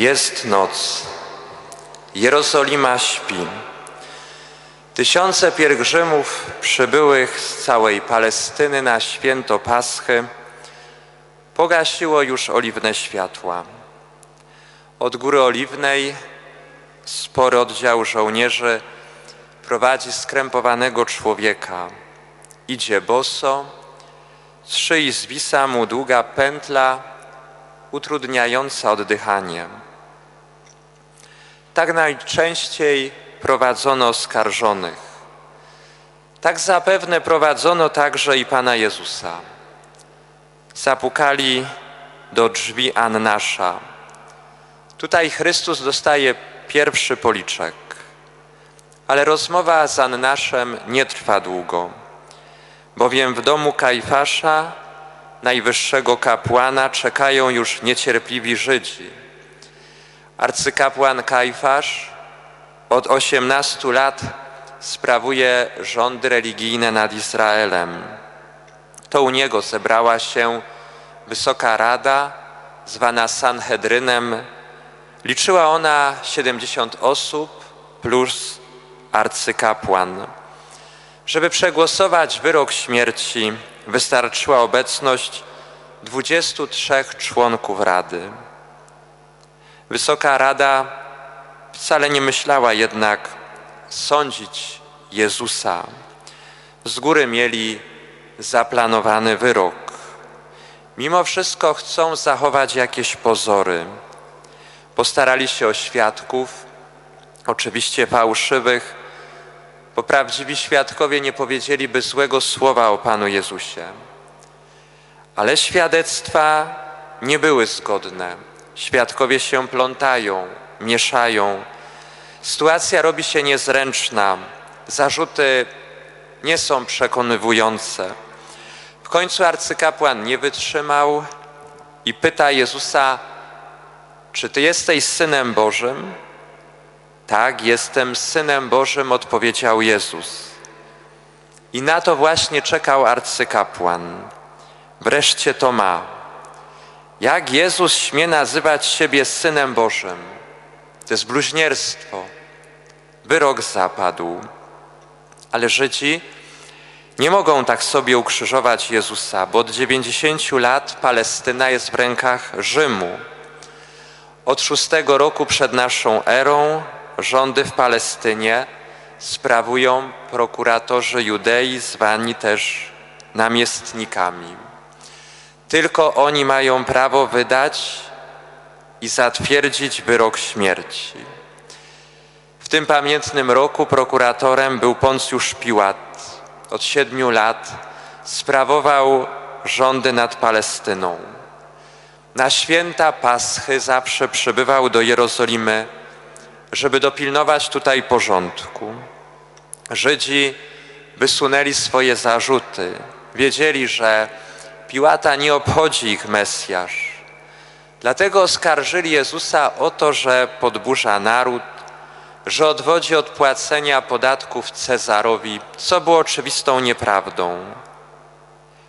Jest noc. Jerozolima śpi. Tysiące pielgrzymów przybyłych z całej Palestyny na święto Paschy pogasiło już oliwne światła. Od Góry Oliwnej spory oddział żołnierzy prowadzi skrępowanego człowieka. Idzie boso, z szyi zwisa mu długa pętla utrudniająca oddychanie. Tak najczęściej prowadzono oskarżonych. Tak zapewne prowadzono także i Pana Jezusa. Zapukali do drzwi Annasza. Tutaj Chrystus dostaje pierwszy policzek. Ale rozmowa z Annaszem nie trwa długo, bowiem w domu Kajfasza, najwyższego kapłana, czekają już niecierpliwi Żydzi. Arcykapłan Kajfasz od 18 lat sprawuje rządy religijne nad Izraelem. To u niego zebrała się Wysoka Rada, zwana Sanhedrynem. Liczyła ona 70 osób plus arcykapłan. Żeby przegłosować wyrok śmierci, wystarczyła obecność 23 członków Rady. Wysoka Rada wcale nie myślała jednak sądzić Jezusa. Z góry mieli zaplanowany wyrok. Mimo wszystko chcą zachować jakieś pozory. Postarali się o świadków, oczywiście fałszywych, bo prawdziwi świadkowie nie powiedzieliby złego słowa o Panu Jezusie. Ale świadectwa nie były zgodne. Świadkowie się plątają, mieszają. Sytuacja robi się niezręczna. Zarzuty nie są przekonywujące. W końcu arcykapłan nie wytrzymał i pyta Jezusa: Czy ty jesteś synem Bożym? Tak, jestem synem Bożym, odpowiedział Jezus. I na to właśnie czekał arcykapłan. Wreszcie to ma. Jak Jezus śmie nazywać siebie synem Bożym? To jest bluźnierstwo. Wyrok zapadł. Ale Żydzi nie mogą tak sobie ukrzyżować Jezusa, bo od 90 lat Palestyna jest w rękach Rzymu. Od szóstego roku przed naszą erą rządy w Palestynie sprawują prokuratorzy Judei, zwani też namiestnikami. Tylko oni mają prawo wydać i zatwierdzić wyrok śmierci. W tym pamiętnym roku prokuratorem był Poncjusz Piłat. Od siedmiu lat sprawował rządy nad Palestyną. Na święta Paschy zawsze przybywał do Jerozolimy żeby dopilnować tutaj porządku. Żydzi wysunęli swoje zarzuty. Wiedzieli, że Piłata nie obchodzi ich Mesjasz. Dlatego oskarżyli Jezusa o to, że podburza naród, że odwodzi od płacenia podatków Cezarowi, co było oczywistą nieprawdą.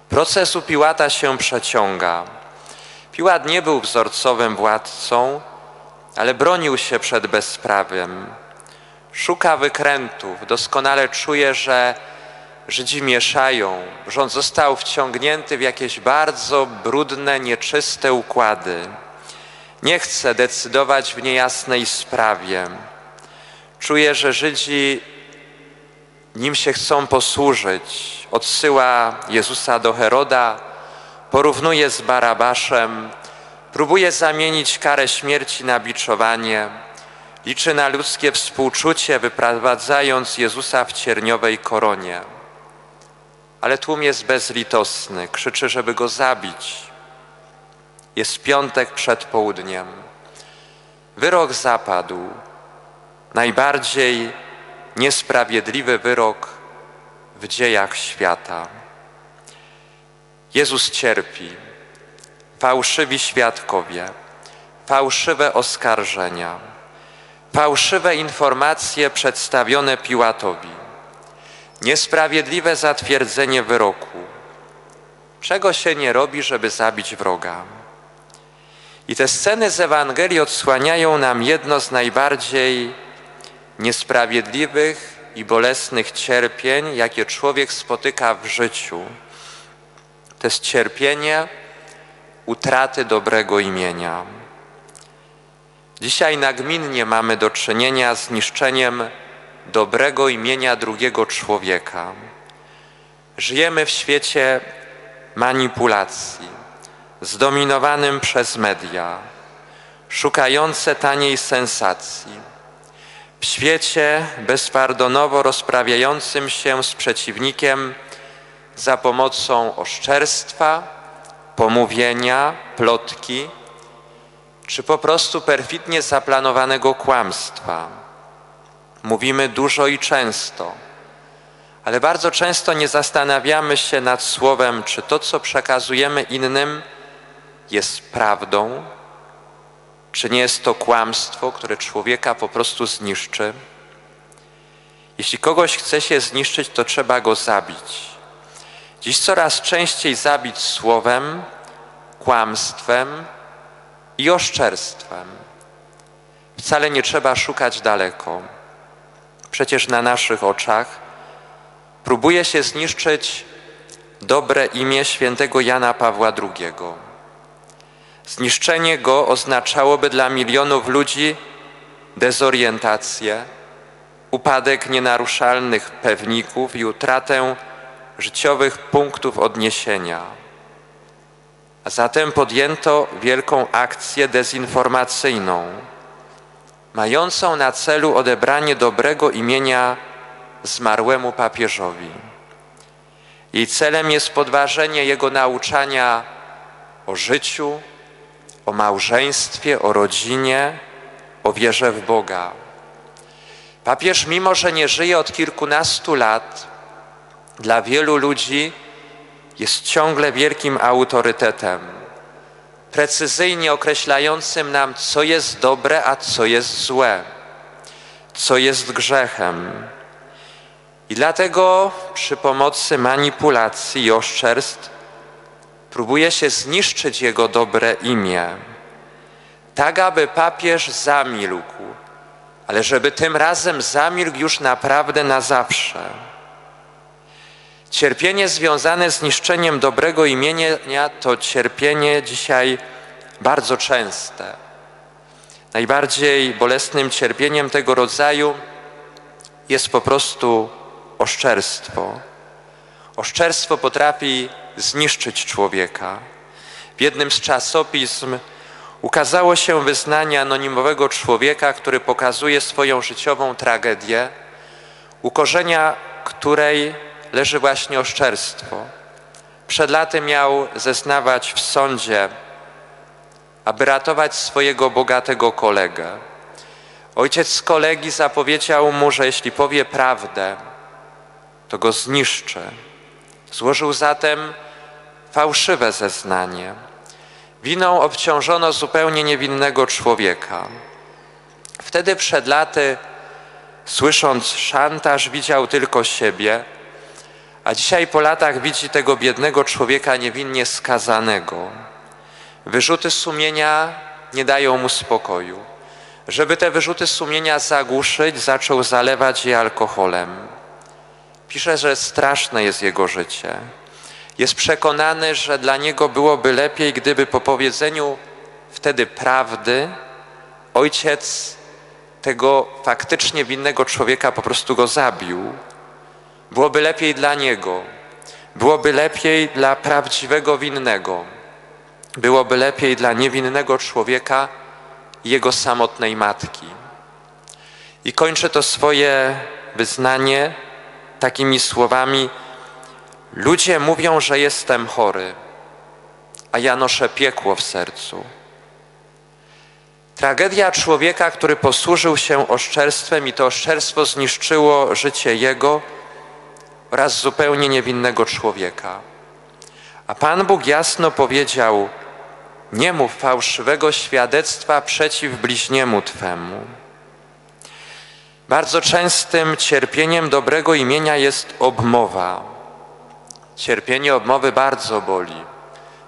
Proces u Piłata się przeciąga. Piłat nie był wzorcowym władcą, ale bronił się przed bezprawiem. Szuka wykrętów, doskonale czuje, że Żydzi mieszają, że on został wciągnięty w jakieś bardzo brudne, nieczyste układy. Nie chce decydować w niejasnej sprawie. Czuje, że Żydzi nim się chcą posłużyć. Odsyła Jezusa do Heroda, porównuje z Barabaszem, Próbuje zamienić karę śmierci na biczowanie. Liczy na ludzkie współczucie, wyprowadzając Jezusa w cierniowej koronie. Ale tłum jest bezlitosny, krzyczy, żeby go zabić. Jest piątek przed południem. Wyrok zapadł. Najbardziej niesprawiedliwy wyrok w dziejach świata. Jezus cierpi fałszywi świadkowie, fałszywe oskarżenia, fałszywe informacje przedstawione Piłatowi, niesprawiedliwe zatwierdzenie wyroku. Czego się nie robi, żeby zabić wroga? I te sceny z Ewangelii odsłaniają nam jedno z najbardziej niesprawiedliwych i bolesnych cierpień, jakie człowiek spotyka w życiu. To jest cierpienie utraty dobrego imienia. Dzisiaj nagminnie mamy do czynienia z niszczeniem dobrego imienia drugiego człowieka. Żyjemy w świecie manipulacji, zdominowanym przez media, szukające taniej sensacji. W świecie bezpardonowo rozprawiającym się z przeciwnikiem za pomocą oszczerstwa, pomówienia, plotki, czy po prostu perfidnie zaplanowanego kłamstwa. Mówimy dużo i często, ale bardzo często nie zastanawiamy się nad słowem, czy to, co przekazujemy innym, jest prawdą, czy nie jest to kłamstwo, które człowieka po prostu zniszczy. Jeśli kogoś chce się zniszczyć, to trzeba go zabić. Dziś coraz częściej zabić słowem, kłamstwem, i oszczerstwem. Wcale nie trzeba szukać daleko. Przecież na naszych oczach próbuje się zniszczyć dobre imię świętego Jana Pawła II. Zniszczenie go oznaczałoby dla milionów ludzi dezorientację, upadek nienaruszalnych pewników i utratę życiowych punktów odniesienia. A zatem podjęto wielką akcję dezinformacyjną, mającą na celu odebranie dobrego imienia zmarłemu papieżowi. Jej celem jest podważenie jego nauczania o życiu, o małżeństwie, o rodzinie, o wierze w Boga. Papież, mimo że nie żyje od kilkunastu lat, dla wielu ludzi jest ciągle wielkim autorytetem, precyzyjnie określającym nam, co jest dobre, a co jest złe, co jest grzechem. I dlatego przy pomocy manipulacji i oszczerstw próbuje się zniszczyć jego dobre imię, tak aby papież zamilkł, ale żeby tym razem zamilkł już naprawdę na zawsze. Cierpienie związane z niszczeniem dobrego imienia to cierpienie dzisiaj bardzo częste. Najbardziej bolesnym cierpieniem tego rodzaju jest po prostu oszczerstwo. Oszczerstwo potrafi zniszczyć człowieka. W jednym z czasopism ukazało się wyznanie anonimowego człowieka, który pokazuje swoją życiową tragedię, u korzenia której leży właśnie oszczerstwo. Przed laty miał zeznawać w sądzie, aby ratować swojego bogatego kolegę. Ojciec z kolegi zapowiedział mu, że jeśli powie prawdę, to go zniszczy. Złożył zatem fałszywe zeznanie. Winą obciążono zupełnie niewinnego człowieka. Wtedy przed laty, słysząc szantaż, widział tylko siebie a dzisiaj po latach widzi tego biednego człowieka niewinnie skazanego. Wyrzuty sumienia nie dają mu spokoju. Żeby te wyrzuty sumienia zagłuszyć, zaczął zalewać je alkoholem. Pisze, że straszne jest jego życie. Jest przekonany, że dla niego byłoby lepiej, gdyby po powiedzeniu wtedy prawdy ojciec tego faktycznie winnego człowieka po prostu go zabił Byłoby lepiej dla niego, byłoby lepiej dla prawdziwego winnego, byłoby lepiej dla niewinnego człowieka jego samotnej matki. I kończę to swoje wyznanie takimi słowami: Ludzie mówią, że jestem chory, a ja noszę piekło w sercu. Tragedia człowieka, który posłużył się oszczerstwem i to oszczerstwo zniszczyło życie jego, oraz zupełnie niewinnego człowieka. A Pan Bóg jasno powiedział: Nie mów fałszywego świadectwa przeciw bliźniemu Twemu. Bardzo częstym cierpieniem dobrego imienia jest obmowa. Cierpienie obmowy bardzo boli.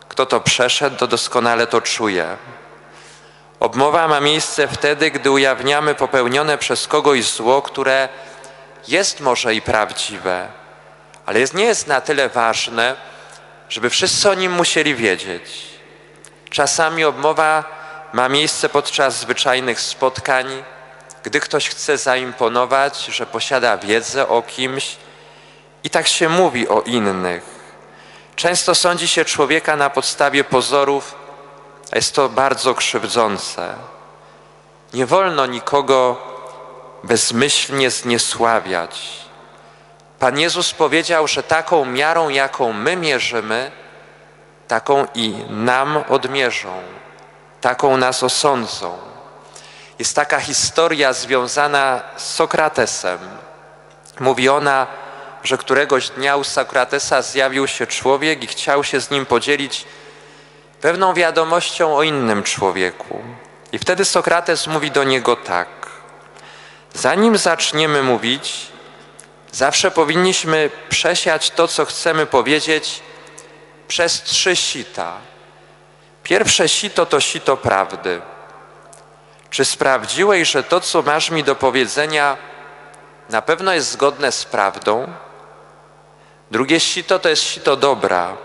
Kto to przeszedł, to doskonale to czuje. Obmowa ma miejsce wtedy, gdy ujawniamy popełnione przez kogoś zło, które jest może i prawdziwe, ale jest, nie jest na tyle ważne, żeby wszyscy o nim musieli wiedzieć. Czasami obmowa ma miejsce podczas zwyczajnych spotkań, gdy ktoś chce zaimponować, że posiada wiedzę o kimś i tak się mówi o innych. Często sądzi się człowieka na podstawie pozorów, a jest to bardzo krzywdzące. Nie wolno nikogo bezmyślnie zniesławiać. Pan Jezus powiedział, że taką miarą, jaką my mierzymy, taką i nam odmierzą, taką nas osądzą. Jest taka historia związana z Sokratesem. Mówi ona, że któregoś dnia u Sokratesa zjawił się człowiek i chciał się z nim podzielić pewną wiadomością o innym człowieku. I wtedy Sokrates mówi do niego tak: Zanim zaczniemy mówić, zawsze powinniśmy przesiać to, co chcemy powiedzieć, przez trzy sita. Pierwsze sito to sito prawdy. Czy sprawdziłeś, że to, co masz mi do powiedzenia, na pewno jest zgodne z prawdą? Drugie sito to jest sito dobra.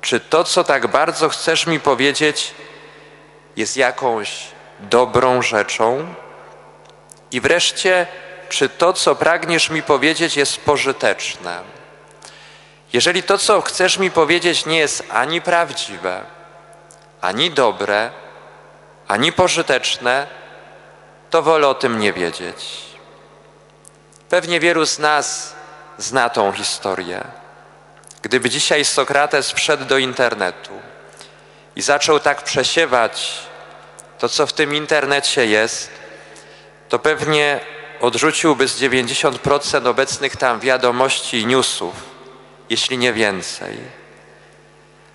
Czy to, co tak bardzo chcesz mi powiedzieć, jest jakąś dobrą rzeczą? I wreszcie, czy to, co pragniesz mi powiedzieć, jest pożyteczne? Jeżeli to, co chcesz mi powiedzieć, nie jest ani prawdziwe, ani dobre, ani pożyteczne, to wolę o tym nie wiedzieć. Pewnie wielu z nas zna tą historię. Gdyby dzisiaj Sokrates wszedł do internetu i zaczął tak przesiewać to, co w tym internecie jest, to pewnie odrzuciłby z 90% obecnych tam wiadomości i newsów, jeśli nie więcej.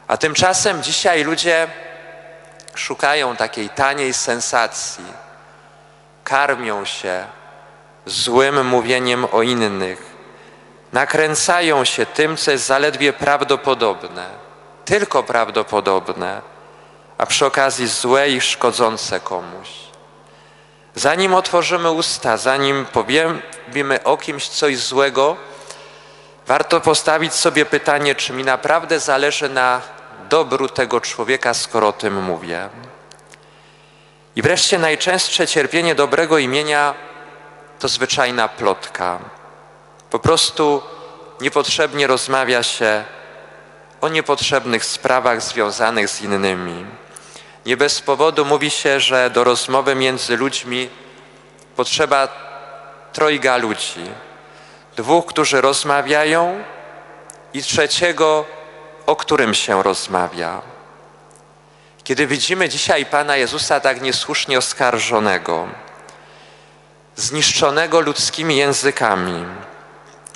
A tymczasem dzisiaj ludzie szukają takiej taniej sensacji, karmią się złym mówieniem o innych, nakręcają się tym, co jest zaledwie prawdopodobne, tylko prawdopodobne, a przy okazji złe i szkodzące komuś. Zanim otworzymy usta, zanim powiemy o kimś coś złego, warto postawić sobie pytanie, czy mi naprawdę zależy na dobru tego człowieka, skoro o tym mówię. I wreszcie najczęstsze cierpienie dobrego imienia to zwyczajna plotka. Po prostu niepotrzebnie rozmawia się o niepotrzebnych sprawach związanych z innymi. Nie bez powodu mówi się, że do rozmowy między ludźmi potrzeba trojga ludzi. Dwóch, którzy rozmawiają i trzeciego, o którym się rozmawia. Kiedy widzimy dzisiaj Pana Jezusa tak niesłusznie oskarżonego, zniszczonego ludzkimi językami,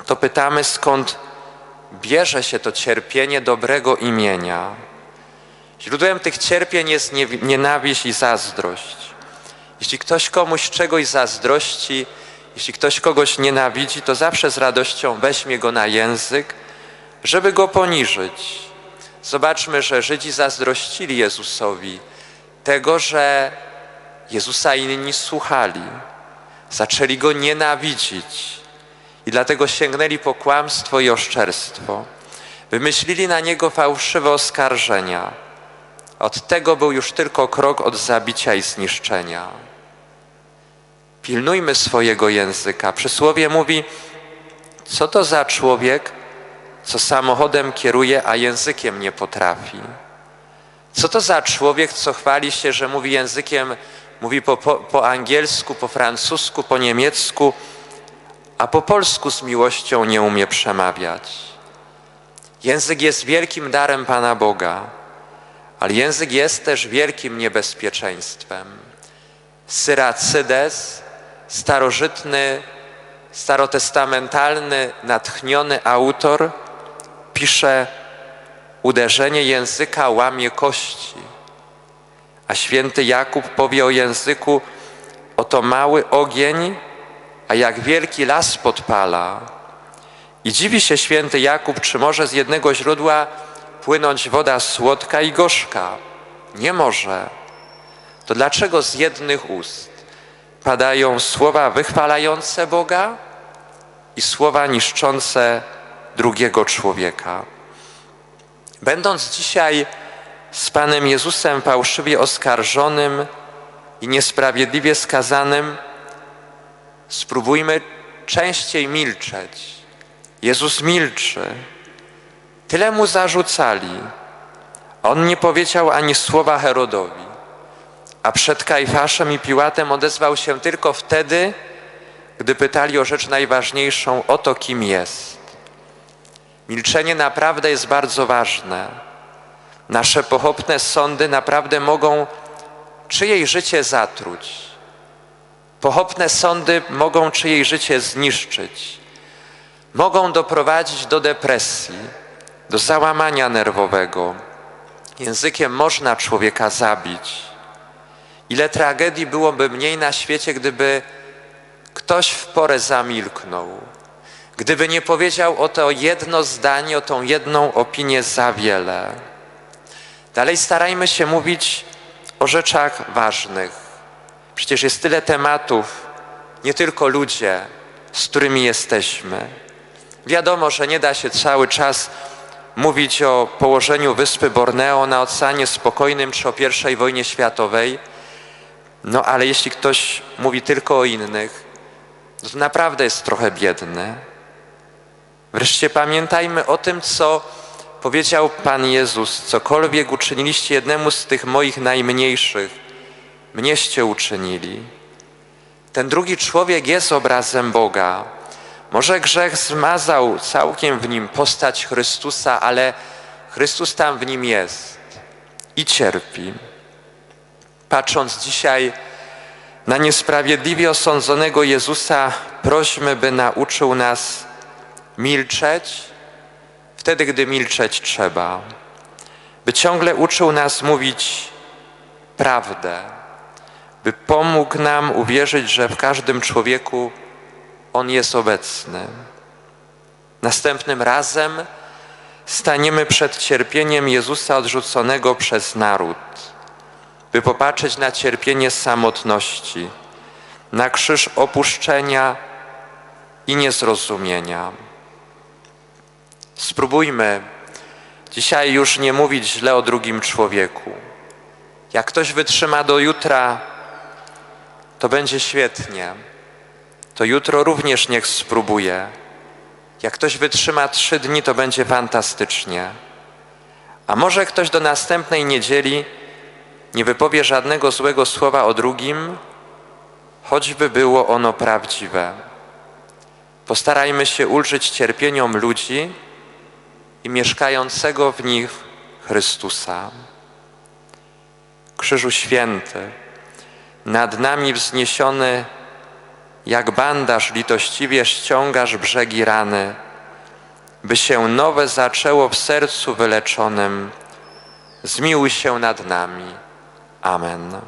to pytamy, skąd bierze się to cierpienie dobrego imienia. Źródłem tych cierpień jest nienawiść i zazdrość. Jeśli ktoś komuś czegoś zazdrości, jeśli ktoś kogoś nienawidzi, to zawsze z radością weźmie go na język, żeby go poniżyć. Zobaczmy, że Żydzi zazdrościli Jezusowi tego, że Jezusa inni słuchali. Zaczęli go nienawidzić. I dlatego sięgnęli po kłamstwo i oszczerstwo. Wymyślili na niego fałszywe oskarżenia. Od tego był już tylko krok od zabicia i zniszczenia. Pilnujmy swojego języka. Przysłowie mówi, co to za człowiek, co samochodem kieruje, a językiem nie potrafi. Co to za człowiek, co chwali się, że mówi językiem, mówi po, po, po angielsku, po francusku, po niemiecku, a po polsku z miłością nie umie przemawiać. Język jest wielkim darem Pana Boga, ale język jest też wielkim niebezpieczeństwem. Syracydes, starożytny, starotestamentalny, natchniony autor, pisze: Uderzenie języka łamie kości. A święty Jakub powie o języku: Oto mały ogień, a jak wielki las podpala. I dziwi się święty Jakub, czy może z jednego źródła płynąć woda słodka i gorzka. Nie może. to dlaczego z jednych ust padają słowa wychwalające Boga i słowa niszczące drugiego człowieka? Będąc dzisiaj z Panem Jezusem fałszywie oskarżonym i niesprawiedliwie skazanym, spróbujmy częściej milczeć. Jezus milczy. Tyle mu zarzucali. On nie powiedział ani słowa Herodowi, a przed Kajfaszem i Piłatem odezwał się tylko wtedy, gdy pytali o rzecz najważniejszą, o to, kim jest. Milczenie naprawdę jest bardzo ważne. Nasze pochopne sądy naprawdę mogą czyjeś życie zatruć. Pochopne sądy mogą czyjeś życie zniszczyć. Mogą doprowadzić do depresji, do załamania nerwowego. Językiem można człowieka zabić. Ile tragedii byłoby mniej na świecie, gdyby ktoś w porę zamilknął, gdyby nie powiedział o to jedno zdanie, o tą jedną opinię za wiele. Dalej starajmy się mówić o rzeczach ważnych. Przecież jest tyle tematów, nie tylko ludzie, z którymi jesteśmy. Wiadomo, że nie da się cały czas mówić o położeniu wyspy Borneo na Oceanie Spokojnym czy o I wojnie światowej, no ale jeśli ktoś mówi tylko o innych, to naprawdę jest trochę biedny. Wreszcie pamiętajmy o tym, co powiedział Pan Jezus: Cokolwiek uczyniliście jednemu z tych moich najmniejszych, mnieście uczynili. Ten drugi człowiek jest obrazem Boga. Może grzech zmazał całkiem w nim postać Chrystusa, ale Chrystus tam w nim jest i cierpi. Patrząc dzisiaj na niesprawiedliwie osądzonego Jezusa, prośmy, by nauczył nas milczeć wtedy, gdy milczeć trzeba, by ciągle uczył nas mówić prawdę, by pomógł nam uwierzyć, że w każdym człowieku On jest obecny. Następnym razem staniemy przed cierpieniem Jezusa odrzuconego przez naród by popatrzeć na cierpienie samotności, na krzyż opuszczenia i niezrozumienia. Spróbujmy dzisiaj już nie mówić źle o drugim człowieku. Jak ktoś wytrzyma do jutra, to będzie świetnie. To jutro również niech spróbuje. Jak ktoś wytrzyma trzy dni, to będzie fantastycznie. A może ktoś do następnej niedzieli nie wypowie żadnego złego słowa o drugim, choćby było ono prawdziwe. Postarajmy się ulżyć cierpieniom ludzi i mieszkającego w nich Chrystusa. Krzyżu Święty, nad nami wzniesiony, jak bandaż litościwie ściągasz brzegi rany, by się nowe zaczęło w sercu wyleczonym. Zmiłuj się nad nami. Amen.